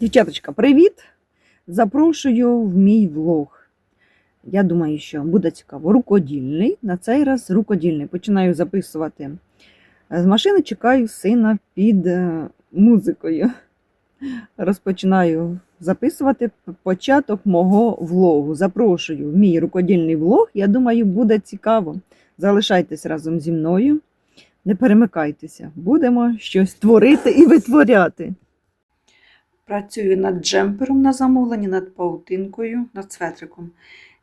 Дівчаточка, привіт! Запрошую в мій влог. Я думаю, що буде цікаво. Рукодільний. На цей раз рукодільний. Починаю записувати з машини, чекаю сина під е, музикою. Розпочинаю записувати початок мого влогу. Запрошую в мій рукодільний влог. Я думаю, буде цікаво. Залишайтесь разом зі мною. Не перемикайтеся, будемо щось творити і витворяти. Працюю над джемпером на замовленні, над паутинкою, над светриком.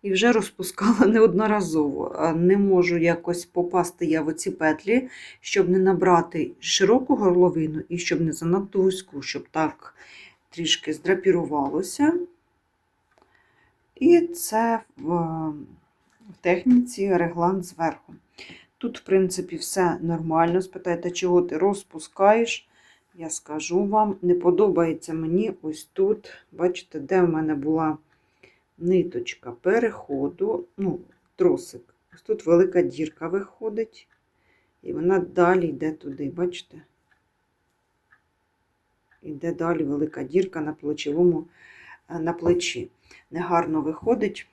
І вже розпускала неодноразово. Не можу якось попасти я в оці петлі, щоб не набрати широку горловину і щоб не занадто вузьку, щоб так трішки здрапірувалося. І це в, техніці реглан зверху. Тут, в принципі, все нормально. Спитаєте, чого ти розпускаєш? Я скажу вам, не подобається мені ось тут, бачите, де в мене була ниточка переходу, ну, тросик. Ось тут велика дірка виходить, і вона далі йде туди, бачите? Іде далі велика дірка на плечовому, е, на плечі. Негарно виходить.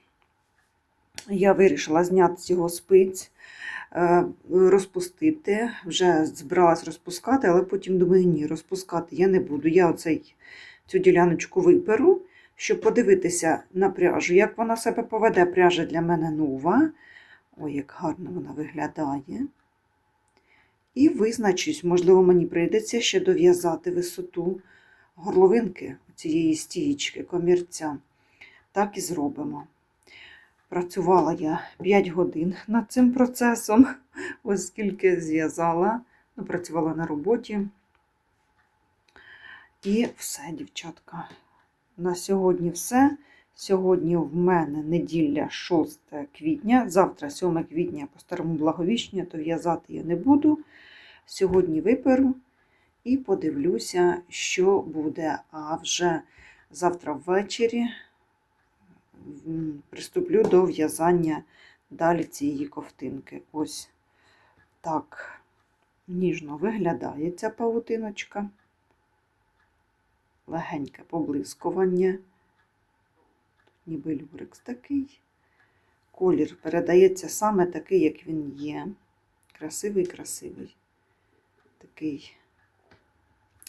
Я вирішила зняти з його спиць, е, розпустити. Вже збиралась розпускати, але потім думаю, ні, розпускати я не буду. Я оцей, цю діляночку виперу, щоб подивитися на пряжу, як вона себе поведе. Пряжа для мене нова. Ой, як гарно вона виглядає. І визначусь, можливо, мені прийдеться ще дов'язати висоту горловинки цієї стієчки, комірця. Так і зробимо. Працювала я 5 годин над цим процесом, оскільки зв'язала, ну, працювала на роботі. І все, дівчатка. На сьогодні все. Сьогодні в мене неділя 6 квітня, завтра 7 квітня по старому благовіщення, то в'язати я не буду. Сьогодні виперу і подивлюся, що буде. А вже завтра ввечері приступлю до в'язання далі цієї ковтинки. Ось так ніжно виглядає ця павутиночка. Легеньке поблискування. Ніби люрекс такий. Колір передається саме такий, як він є. Красивий, красивий. Такий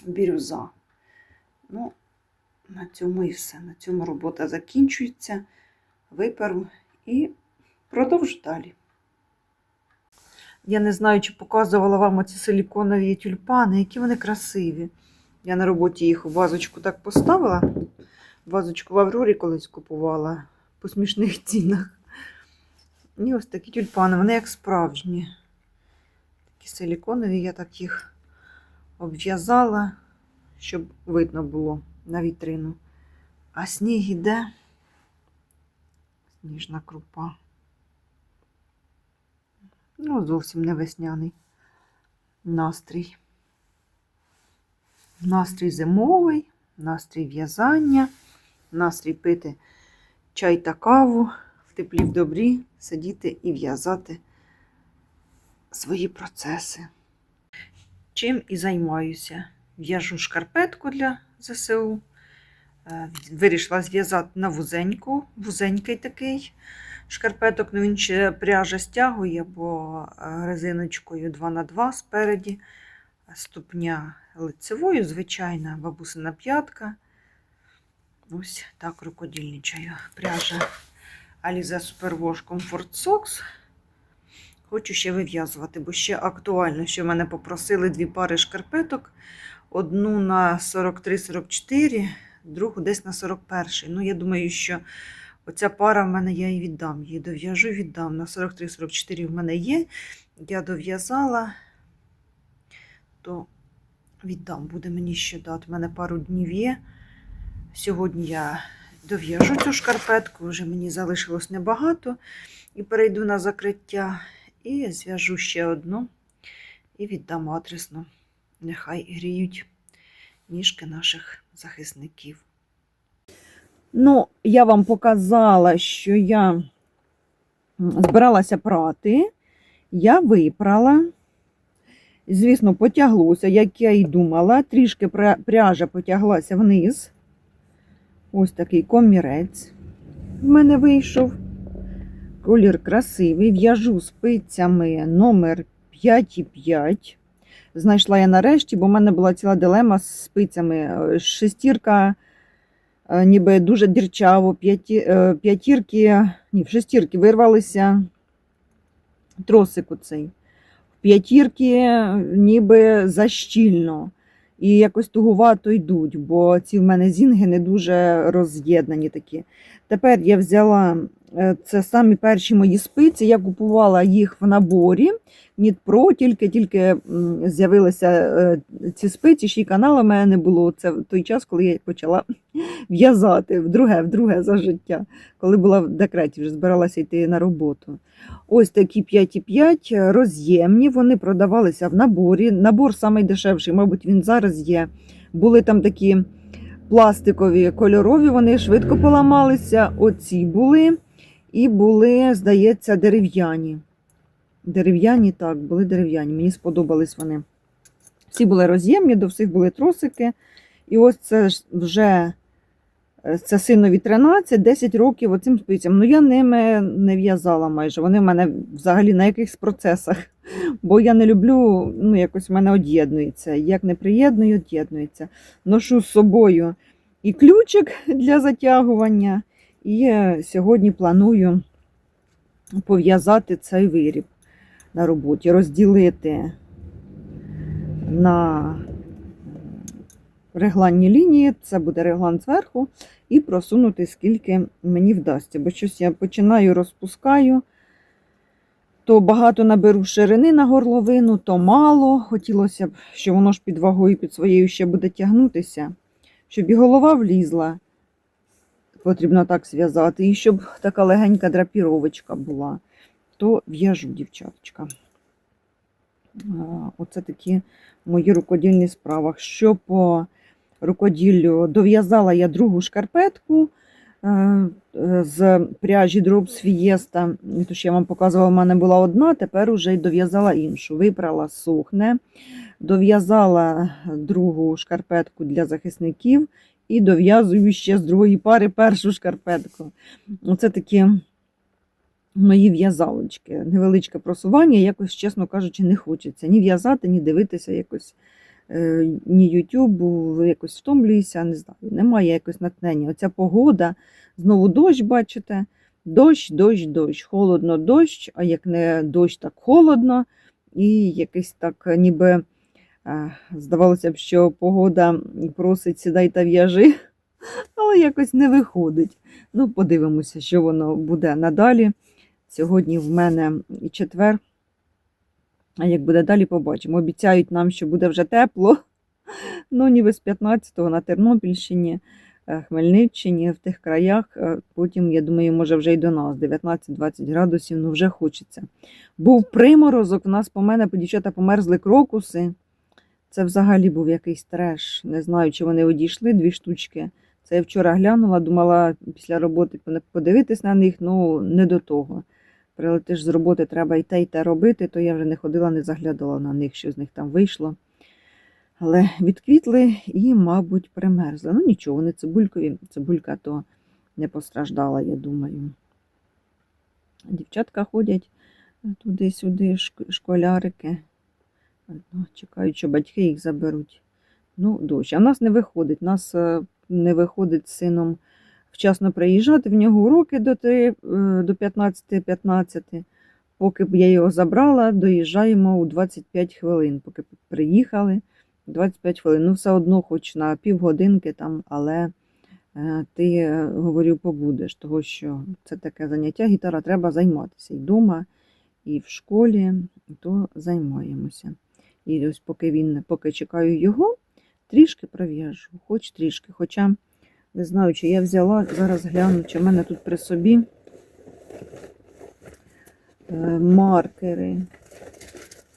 бірюза. Ну, на цьому і все. На цьому робота закінчується. Виперу і продовжу далі. Я не знаю, чи показувала вам оці силіконові тюльпани, які вони красиві. Я на роботі їх у вазочку так поставила. Вазочку в Аврорі колись купувала по смішних цінах. І ось такі тюльпани, вони як справжні. Такі силіконові, я так їх обв'язала, щоб видно було на вітрину. А сніг іде, сніжна крупа. Ну, зовсім не весняний настрій. Настрій зимовий, настрій в'язання, настрій пити чай та каву, в теплі в добрі сидіти і в'язати свої процеси. Чим і займаюся. В'яжу шкарпетку для ЗСУ. Е, Вирішила зв'язати на вузеньку, вузенький такий шкарпеток, ну він ще пряжа стягує, бо е, резиночкою 2х2 спереді, ступня лицевою, звичайна бабусина п'ятка. Ось так рукодільничаю. Пряжа Alize Superwash Comfort Socks. Хочу ще вив'язувати, бо ще актуально, що мене попросили дві пари шкарпеток. Одну на 43-44, другу десь на 41. Ну, я думаю, що оця пара в мене я і віддам. Її дов'яжу, віддам. На 43-44 в мене є. Я дов'язала, то віддам, буде мені ще дати. У мене пару днів є. Сьогодні я дов'яжу цю шкарпетку, вже мені залишилось небагато. І перейду на закриття. І зв'яжу ще одну і віддам адресно. Нехай гріють ніжки наших захисників. Ну, я вам показала, що я збиралася прати. Я випрала. Звісно, потяглося, як я і думала. Трішки пряжа потяглася вниз. Ось такий комірець в мене вийшов. Колір красивий. В'яжу спицями номер 5,5. Знайшла я нарешті, бо в мене була ціла дилема з спицями. Е, Шестірка е, ніби дуже дірчаво, е, п'ятірки, ні, в шестірки вирвалися тросик оцей. В п'ятірки ніби защільно. І якось тугувато йдуть, бо ці в мене зінги не дуже роз'єднані такі. Тепер я взяла це самі перші мої спиці. Я купувала їх в наборі. Нітпро, тільки-тільки з'явилися е, ці спиці, ще й каналу в мене не було. Це в той час, коли я почала в'язати вдруге, вдруге за життя, коли була в декреті, вже збиралася йти на роботу. Ось такі 5,5 роз'ємні, вони продавалися в наборі. Набор найдешевший, мабуть, він зараз є. Були там такі пластикові кольорові, вони швидко поламалися. Оці були. І були, здається, дерев'яні. Дерев'яні, так, були дерев'яні. Мені сподобались вони. Всі були роз'ємні, до всіх були тросики. І ось це вже е, це синові 13, 10 років оцим спицям. Ну я ними не в'язала майже. Вони в мене взагалі на якихось процесах. Бо я не люблю, ну якось в мене од'єднується. Як не приєдную, од'єднується. Ношу з собою і ключик для затягування. І е, сьогодні планую пов'язати цей виріб на роботі, розділити на регланні лінії, це буде реглан зверху, і просунути скільки мені вдасться. Бо щось я починаю розпускаю, то багато наберу ширини на горловину, то мало. Хотілося б, що воно ж під вагою під своєю ще буде тягнутися, щоб і голова влізла. Потрібно так зв'язати, і щоб така легенька драпіровочка була, то в'яжу, дівчаточка. Оце такі мої рукодільні справи. Що по рукоділлю дов'язала я другу шкарпетку е, е, з пряжі Drops Fiesta. Тож я вам показувала, в мене була одна, тепер уже й дов'язала іншу. Випрала сухне, дов'язала другу шкарпетку для захисників і дов'язую ще з другої пари першу шкарпетку. Оце такі мої в'язалочки. Невеличке просування, якось, чесно кажучи, не хочеться ні в'язати, ні дивитися якось. е, Ні Ютубу, якось втомлююся, не знаю, немає якось натхнення. Оця погода, знову дощ, бачите, дощ, дощ, дощ, холодно, дощ, а як не дощ, так холодно. І якийсь так ніби здавалося б, що погода просить сідай та в'яжи, але якось не виходить. Ну, подивимося, що воно буде надалі. Сьогодні в мене і четвер. А як буде далі, побачимо. Обіцяють нам, що буде вже тепло. Ну, ніби з 15-го на Тернопільщині, е, Хмельниччині, в тих краях. Е, Потім, я думаю, може вже й до нас 19-20 градусів, ну вже хочеться. Був приморозок, в нас по мене, по дівчата померзли крокуси. Це взагалі був якийсь треш. Не знаю, чи вони одійшли дві штучки. Це я вчора глянула, думала після роботи подивитись на них, ну не до того. Прилетиш з роботи, треба і те, і те робити, то я вже не ходила, не заглядала на них, що з них там вийшло. Але відквітли і, мабуть, примерзли. Ну нічого, вони цибулькові, цибулька то не постраждала, я думаю. Дівчатка ходять туди-сюди, школярики. Чекають, що батьки їх заберуть. Ну, дощ. А в нас не виходить. Нас е, не виходить з сином вчасно приїжджати. В нього уроки до, три- е, до 15-15. Поки б я його забрала, доїжджаємо у 25 хвилин. Поки приїхали, 25 хвилин. Ну, все одно, хоч на півгодинки там, але е, ти, говорю, побудеш, того що це таке заняття. Гітара треба займатися і вдома, і в школі, то займаємося. І ось поки він, поки чекаю його, трішки пров'яжу, хоч трішки. Хоча не знаю, чи я взяла, зараз гляну, чи в мене тут при собі е, маркери.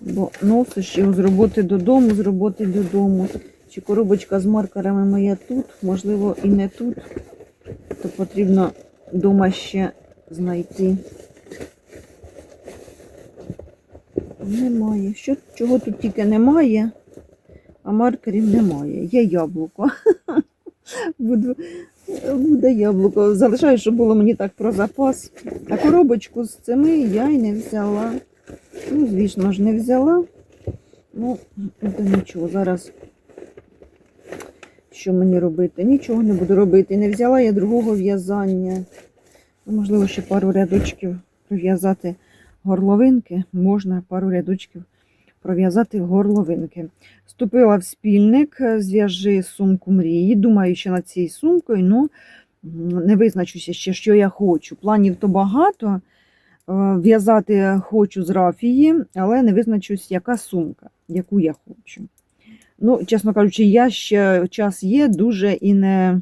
Бо носиш його з роботи додому, з роботи додому. Чи коробочка з маркерами моя тут, можливо, і не тут. То потрібно вдома ще знайти. Немає. Що, чого тут тільки немає, а маркерів немає. Є яблуко. Буду, буде яблуко. Залишаю, щоб було мені так про запас. А коробочку з цими я й не взяла. Ну, звісно ж, не взяла. Ну, то нічого. Зараз що мені робити? Нічого не буду робити. Не взяла я другого в'язання. Ну, Можливо, ще пару рядочків прив'язати горловинки. Можна пару рядочків пров'язати горловинки. Вступила в спільник, е, зв'яжи сумку мрії. Думаю, що над цією сумкою, ну не визначуся ще, що я хочу. Планів то багато. Е, В'язати хочу з рафії, але не визначусь, яка сумка, яку я хочу. Ну, чесно кажучи, я ще час є, дуже і не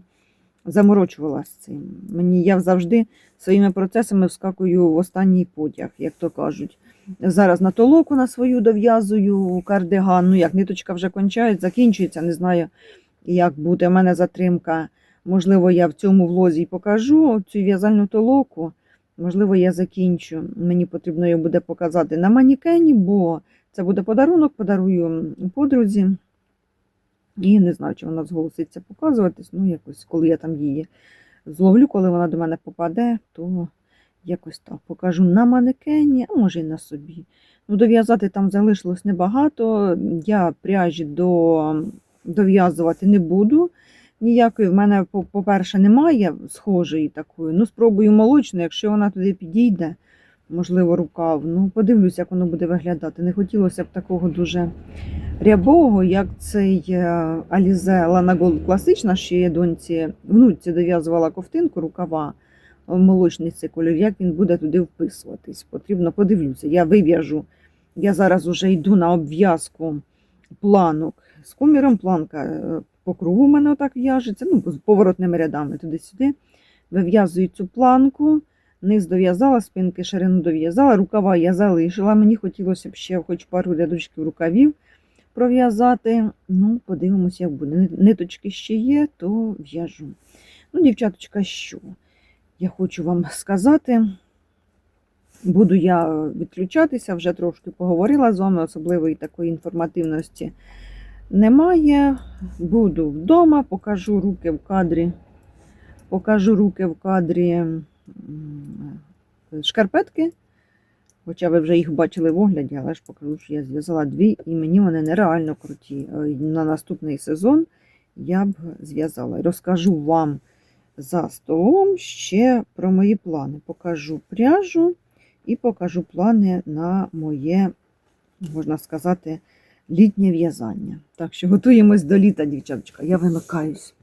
заморочувалася цим. Мені я завжди своїми процесами вскакую в останній потяг, як то кажуть. Зараз на толоку на свою дов'язую кардиган. Ну як ниточка вже кончається, закінчується, не знаю, як буде. У мене затримка. Можливо, я в цьому влозі й покажу цю в'язальну толоку. Можливо, я закінчу. Мені потрібно її буде показати на манікені, бо це буде подарунок, подарую подрузі. І не знаю, чи вона зголоситься показуватись. Ну, якось, коли я там її зловлю, коли вона до мене попаде, то якось так покажу на манекені, а може й на собі. Ну, дов'язати там залишилось небагато. Я пряжі до, дов'язувати не буду. Ніякої в мене, по- по-перше, немає схожої такої. Ну, спробую молочну, якщо вона туди підійде, можливо, рукав. Ну, подивлюся, як воно буде виглядати. Не хотілося б такого дуже рябого, як цей е, Alize Lana Gold класична, що я доньці внуці дов'язувала ковтинку, рукава е, молочний цей кольор, як він буде туди вписуватись. Потрібно подивлюся. Я вив'яжу. Я зараз уже йду на обв'язку планок з коміром. Планка е, по кругу в мене отак в'яжеться, ну, з поворотними рядами туди-сюди. Вив'язую цю планку. Низ дов'язала, спинки ширину дов'язала, рукава я залишила. Мені хотілося б ще хоч пару рядочків рукавів пров'язати. Ну, подивимося, як буде. Ниточки ще є, то в'яжу. Ну, дівчаточка, що? Я хочу вам сказати. Буду я відключатися, вже трошки поговорила з вами, особливої такої інформативності немає. Буду вдома, покажу руки в кадрі. Покажу руки в кадрі шкарпетки. Хоча ви вже їх бачили в огляді, але ж покажу, що я зв'язала дві, і мені вони нереально круті. Е, На наступний сезон я б зв'язала. Розкажу вам за столом ще про мої плани. Покажу пряжу і покажу плани на моє, можна сказати, літнє в'язання. Так що готуємось до літа, дівчаточка. Я вимикаюсь.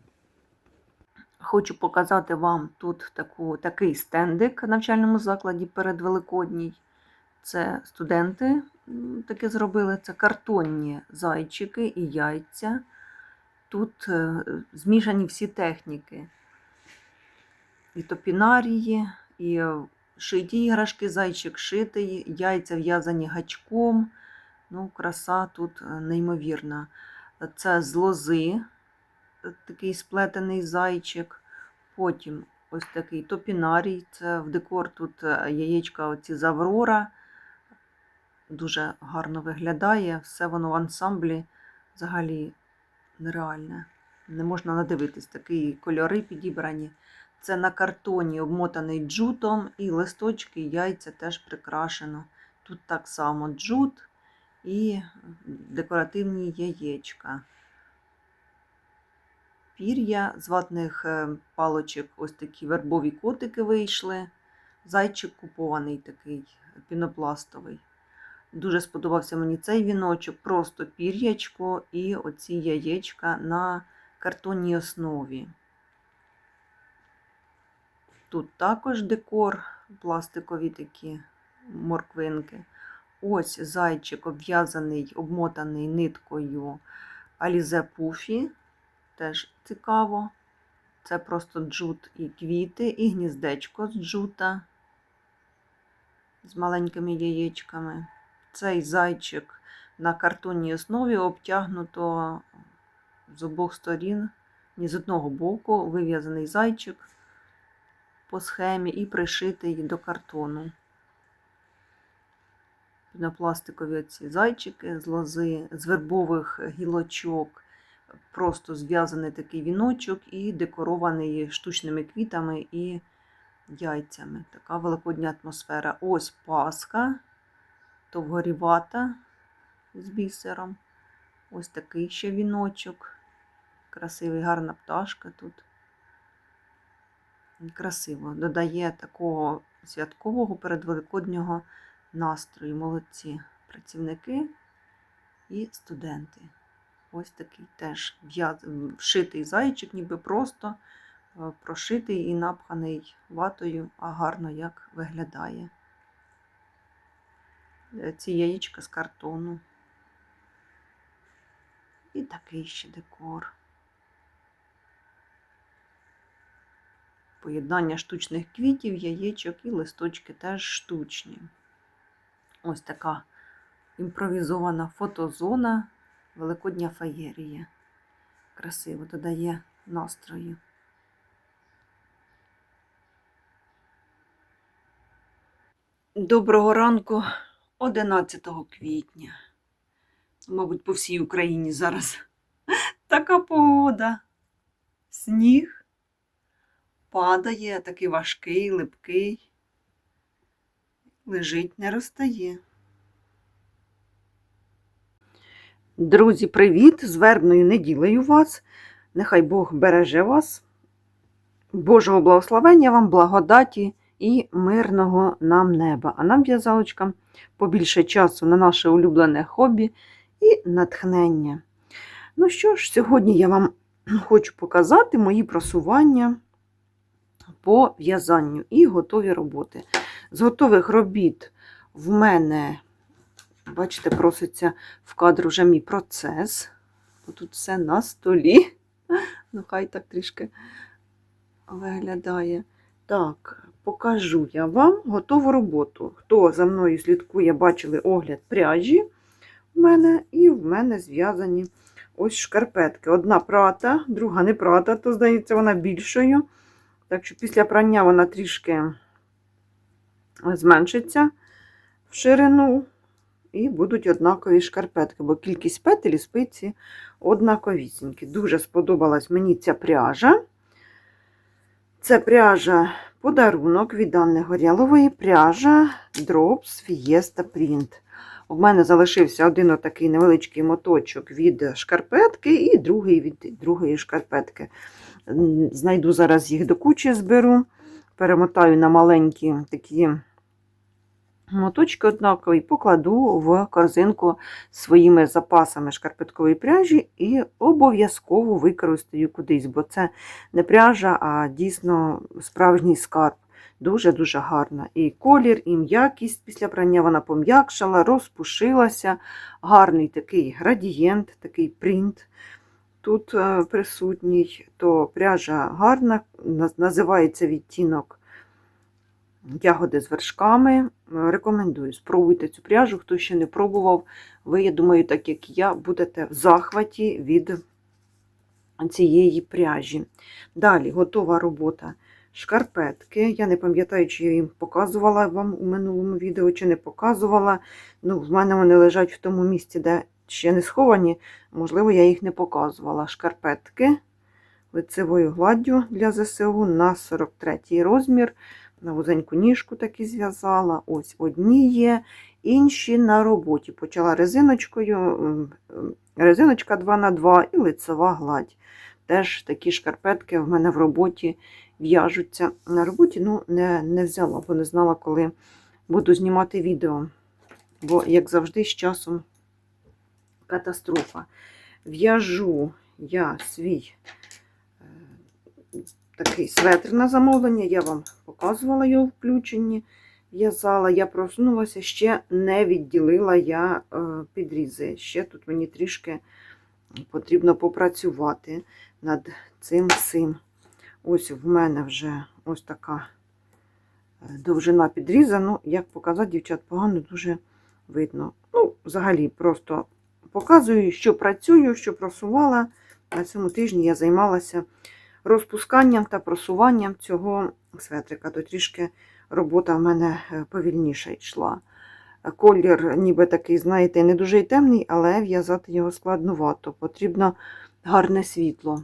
Хочу показати вам тут таку, такий стендик в навчальному закладі перед Великодній. Це студенти таке зробили. Це картонні зайчики і яйця. Тут е, змішані всі техніки. І топінарії, і е, шиті іграшки, зайчик шитий, яйця в'язані гачком. Ну, краса тут е, неймовірна. Це з лози, такий сплетений зайчик. Потім ось такий топінарій. Це в декор тут е, яєчка оці з Аврора. Дуже гарно виглядає. Все воно в ансамблі взагалі нереальне. Не можна надивитись, такі кольори підібрані. Це на картоні обмотаний джутом, і листочки, яйця теж прикрашено. Тут так само джут і декоративні яєчка. Пір'я з ватних е, палочок, ось такі вербові котики вийшли. Зайчик купований такий пінопластовий. Дуже сподобався мені цей віночок, просто пір'ячко і оці яєчка на картонній основі. Тут також декор, пластикові такі морквинки. Ось зайчик обв'язаний, обмотаний ниткою Alize Puffy. Теж цікаво. Це просто джут і квіти, і гніздечко з джута з маленькими яєчками. Цей зайчик на картонній основі обтягнуто з обох сторін, ні з одного боку, вив'язаний зайчик по схемі і пришитий до картону. пінопластикові ці зайчики з лози, з вербових гілочок. Просто зв'язаний такий віночок і декорований штучними квітами і яйцями. Така великодня атмосфера. Ось паска, довгорівата з бісером. Ось такий ще віночок. Красивий, гарна пташка тут. Красиво. Додає такого святкового передвеликоднього настрою. Молодці працівники і студенти. Ось такий теж вшитий зайчик, ніби просто е, прошитий і напханий ватою, а гарно як виглядає. Е, Ці яєчка з картону. І такий ще декор. Поєднання штучних квітів, яєчок і листочки теж штучні. Ось така імпровізована фотозона, великодня феєрія. Красиво додає настрою. Доброго ранку 11 квітня. Мабуть, по всій Україні зараз така погода. Сніг падає, такий важкий, липкий. Лежить, не розтає. Друзі, привіт! З вербною неділею вас. Нехай Бог береже вас. Божого благословення вам, благодаті і мирного нам неба. А нам, в'язалочкам, побільше часу на наше улюблене хобі і натхнення. Ну що ж, сьогодні я вам хочу показати мої просування по в'язанню і готові роботи. З готових робіт в мене, бачите, проситься в кадр вже мій процес. Тут все на столі. Ну, хай так трішки виглядає. Так, покажу я вам готову роботу. Хто за мною слідкує, бачили огляд пряжі в мене, і в мене зв'язані ось шкарпетки. Одна прата, друга не прата, то, здається, вона більшою. Так що після прання вона трішки зменшиться в ширину, і будуть однакові шкарпетки, бо кількість петель і спиці однаковісінькі. Дуже сподобалась мені ця пряжа. Це пряжа подарунок від Анни Горялової, пряжа Drops Fiesta Print. У мене залишився один отакий невеличкий моточок від шкарпетки і другий від другої шкарпетки. Знайду зараз їх до кучі, зберу, перемотаю на маленькі такі моточки однакові, покладу в корзинку своїми запасами шкарпеткової пряжі і обов'язково використаю кудись, бо це не пряжа, а дійсно справжній скарб. Дуже-дуже гарна. І колір, і м'якість після прання вона пом'якшала, розпушилася. Гарний такий градієнт, такий принт тут е, присутній, то пряжа гарна, називається відтінок ягоди з вершками. Е, Рекомендую, спробуйте цю пряжу, хто ще не пробував. Ви, я думаю, так як я, будете в захваті від цієї пряжі. Далі готова робота шкарпетки. Я не пам'ятаю, чи я їм показувала вам у минулому відео, чи не показувала. Ну, в мене вони лежать в тому місці, де ще не сховані. Можливо, я їх не показувала. Шкарпетки лицевою гладдю для ЗСУ на 43 розмір. На вузеньку ніжку такі зв'язала. Ось одні є, інші на роботі. Почала резиночкою, резиночка 2х2 і лицева гладь. Теж такі шкарпетки в мене в роботі в'яжуться. На роботі ну, не, не взяла, бо не знала, коли буду знімати відео. Бо, як завжди, з часом катастрофа. В'яжу я свій такий светр на замовлення, я вам показувала його включенні. В'язала, я просунулася, ще не відділила я е, підрізи. Ще тут мені трішки потрібно попрацювати над цим всім. Ось в мене вже ось така е, довжина підріза. Ну, як показати, дівчат, погано дуже видно. Ну, взагалі, просто показую, що працюю, що просувала. На цьому тижні я займалася розпусканням та просуванням цього светрика. То трішки робота в мене е, повільніше йшла. Колір ніби такий, знаєте, не дуже й темний, але в'язати його складновато. Потрібно гарне світло.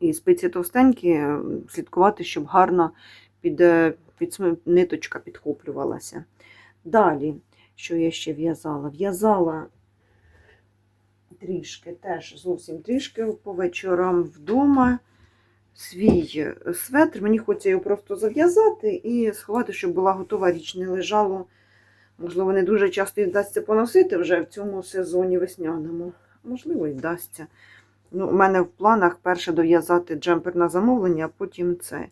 І спиці товстенькі, е, слідкувати, щоб гарно під, е, під ниточка підхоплювалася. Далі, що я ще в'язала? В'язала трішки, теж зовсім трішки по вечорам вдома. Свій е, светр. Мені хочеться його просто зав'язати і сховати, щоб була готова річ, не лежало. Можливо, не дуже часто і вдасться поносити вже в цьому сезоні весняному. Можливо, і вдасться. Ну, у мене в планах перше дов'язати джемпер на замовлення, а потім це.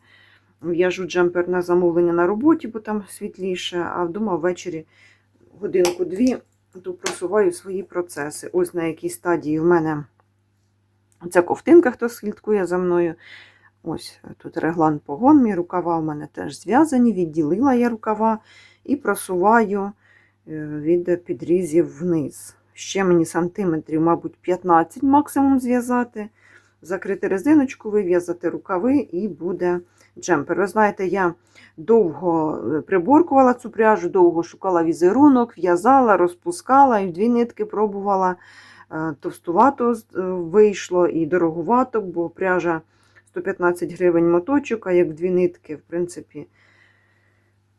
В'яжу джемпер на замовлення на роботі, бо там світліше, а вдома ввечері годинку-дві то просуваю свої процеси. Ось на якій стадії в мене ця ковтинка, хто слідкує за мною. Ось тут реглан погон, мій рукава у мене теж зв'язані, відділила я рукава і просуваю е, від підрізів вниз. Ще мені сантиметрів, мабуть, 15 максимум зв'язати, закрити резиночку, вив'язати рукави і буде джемпер. Ви знаєте, я довго е, приборкувала цю пряжу, довго шукала візерунок, в'язала, розпускала і в дві нитки пробувала. Е, Товстувато е, вийшло і дороговато, бо пряжа 115 гривень моточок, а як дві нитки, в принципі,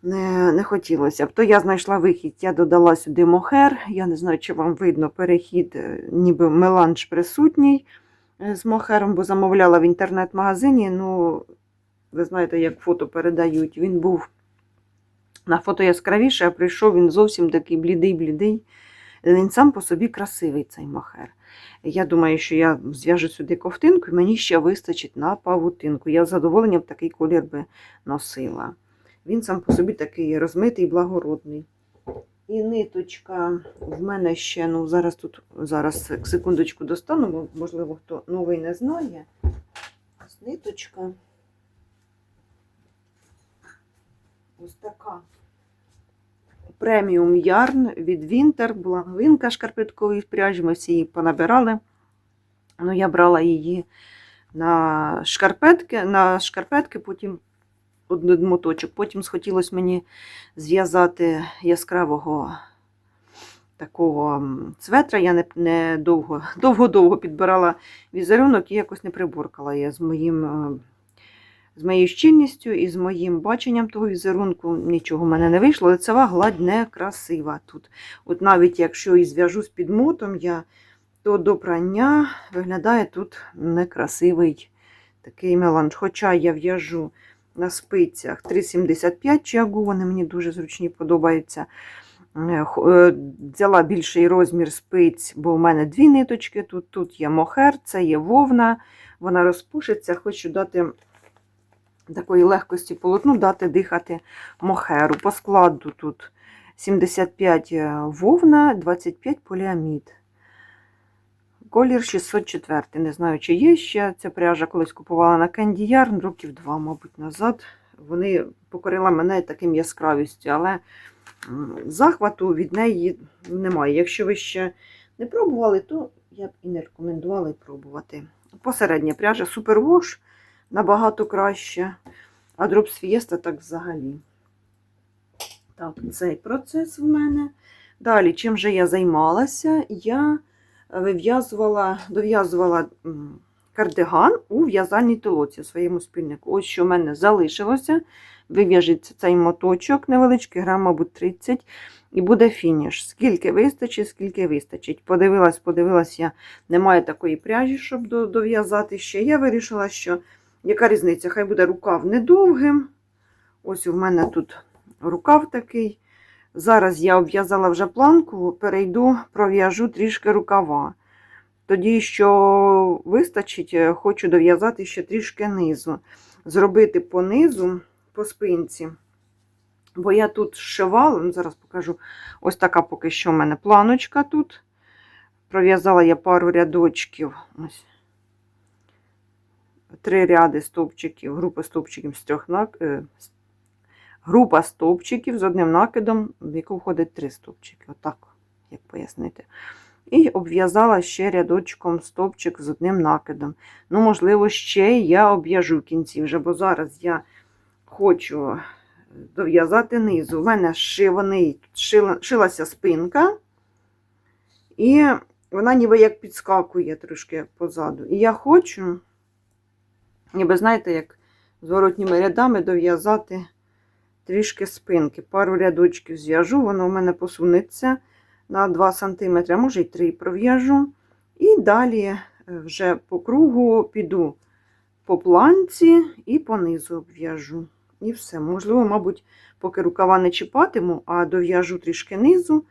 не, не хотілося б. То я знайшла вихід, я додала сюди мохер. Я не знаю, чи вам видно перехід, ніби меланж присутній з мохером, бо замовляла в інтернет-магазині. Ну, ви знаєте, як фото передають. Він був на фото яскравіше, а прийшов він зовсім такий блідий-блідий. Він сам по собі красивий, цей мохер. Я думаю, що я зв'яжу сюди ковтинку, і мені ще вистачить на павутинку. Я з задоволенням такий колір би носила. Він сам по собі такий розмитий, благородний. І ниточка в мене ще, ну зараз тут, зараз секундочку достану, можливо, хто новий не знає. Ось ниточка. Ось така. Преміум ярн від Вінтер. Була новинка шкарпеткової пряжі, ми всі її понабирали. Ну, я брала її на шкарпетки, на шкарпетки, потім один моточок. Потім схотілося мені зв'язати яскравого такого цветра. Я не, не довго, довго-довго підбирала візерунок і якось не приборкала я з моїм. З моєю щільністю і з моїм баченням того візерунку нічого в мене не вийшло. Лицева гладь не красива тут. От навіть якщо і зв'яжу з підмотом я, то до прання виглядає тут некрасивий такий меланж. Хоча я в'яжу на спицях 3,75 чагу, вони мені дуже зручні подобаються. Е, е, Взяла більший розмір спиць, бо в мене дві ниточки. Тут, тут є мохер, це є вовна, вона розпушиться. Хочу дати такої легкості полотну, дати дихати мохеру. По складу тут 75 вовна, 25 поліамід. Колір 604. Не знаю, чи є ще. Ця пряжа колись купувала на Candy Yarn років два, мабуть, назад. Вони покорила мене таким яскравістю, але захвату від неї немає. Якщо ви ще не пробували, то я б і не рекомендувала пробувати. Посередня пряжа Superwash набагато краще, а Drops Fiesta так взагалі. Так, цей процес в мене. Далі, чим же я займалася? Я вив'язувала, дов'язувала кардиган у в'язальній толоці своєму спільнику. Ось що в мене залишилося. Вив'яжеться цей моточок невеличкий, грам, мабуть, 30, і буде фініш. Скільки вистачить, скільки вистачить. Подивилась, подивилась, я немає такої пряжі, щоб дов'язати ще. Я вирішила, що яка різниця? Хай буде рукав недовгим. Ось у мене тут рукав такий. Зараз я обв'язала вже планку, перейду, пров'яжу трішки рукава. Тоді, що вистачить, хочу дов'язати ще трішки низу. Зробити по низу, по спинці. Бо я тут зшивала, ну зараз покажу. Ось така поки що в мене планочка тут. Пров'язала я пару рядочків. Ось. Три ряди стовпчиків, група стовпчиків з трьох нак... е, група стовпчиків з одним накидом, в яку входить три стовпчики. Отак, як пояснити. І обв'язала ще рядочком стовпчик з одним накидом. Ну, можливо, ще я обв'яжу в кінці вже, бо зараз я хочу дов'язати низу. У мене шиваний, шила, шилася спинка, і вона ніби як підскакує трошки позаду. І я хочу, ніби знаєте, як зворотніми рядами дов'язати трішки спинки. Пару рядочків зв'яжу, воно у мене посунеться на 2 см, а може й 3 пров'яжу. І далі е, вже по кругу піду по планці і по низу обв'яжу. І все. Можливо, мабуть, поки рукава не чіпатиму, а дов'яжу трішки низу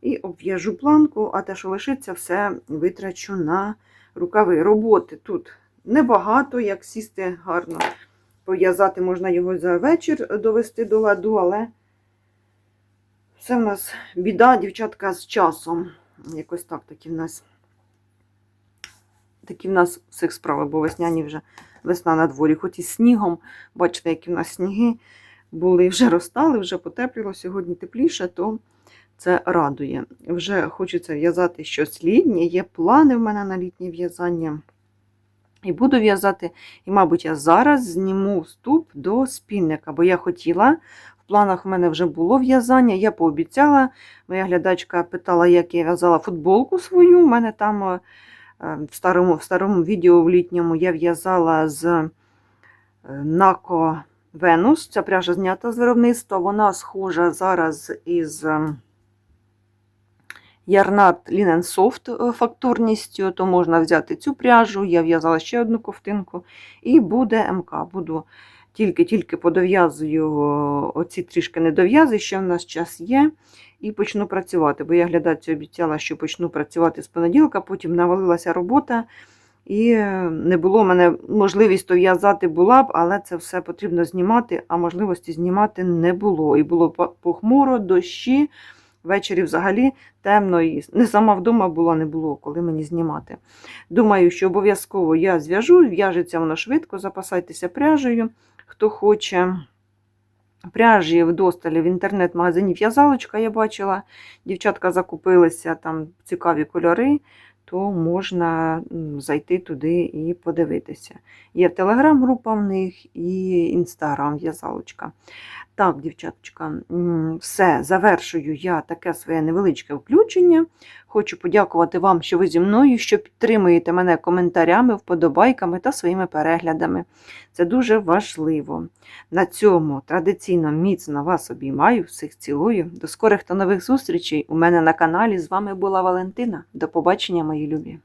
і обв'яжу планку, а те, що лишиться, все витрачу на рукави. Роботи тут небагато, як сісти гарно. Пов'язати можна його за вечір довести до ладу, але все в нас біда, дівчатка, з часом. Якось так такі в нас. Такі в нас всіх справи, бо весняні вже весна на дворі, хоч і снігом. Бачите, які в нас сніги були, вже розтали, вже потепліло, сьогодні тепліше, то це радує. Вже хочеться в'язати щось літнє, є плани в мене на літнє в'язання. І буду в'язати, і, мабуть, я зараз зніму вступ до спільника, бо я хотіла, в планах в мене вже було в'язання, я пообіцяла. Моя глядачка питала, як я в'язала футболку свою. У мене там е, в старому, в старому відео в літньому я в'язала з е, Нако Венус. Ця пряжа знята з виробництва. Вона схожа зараз із е, Soft е, фактурністю, то можна взяти цю пряжу. Я в'язала ще одну ковтинку, і буде МК. Буду тільки-тільки подов'язую оці трішки недов'язи, ще в нас час є. І почну працювати, бо я глядацю обіцяла, що почну працювати з понеділка, потім навалилася робота, і не було в мене можливість то в'язати була б, але це все потрібно знімати, а можливості знімати не було. І було похмуро, дощі. Ввечері взагалі темно і не сама вдома була, не було, коли мені знімати. Думаю, що обов'язково я зв'яжу, в'яжеться воно швидко, запасайтеся пряжею, хто хоче. Пряжі вдосталі в інтернет-магазині в'язалочка я бачила. Дівчатка закупилися там цікаві кольори, то можна зайти туди і подивитися. Є телеграм-група в них і інстаграм в'язалочка. Так, дівчаточка, все, завершую я таке своє невеличке включення. Хочу подякувати вам, що ви зі мною, що підтримуєте мене коментарями, вподобайками та своїми переглядами. Це дуже важливо. На цьому традиційно міцно вас обіймаю, всіх цілую. До скорих та нових зустрічей у мене на каналі. З вами була Валентина. До побачення, мої любі!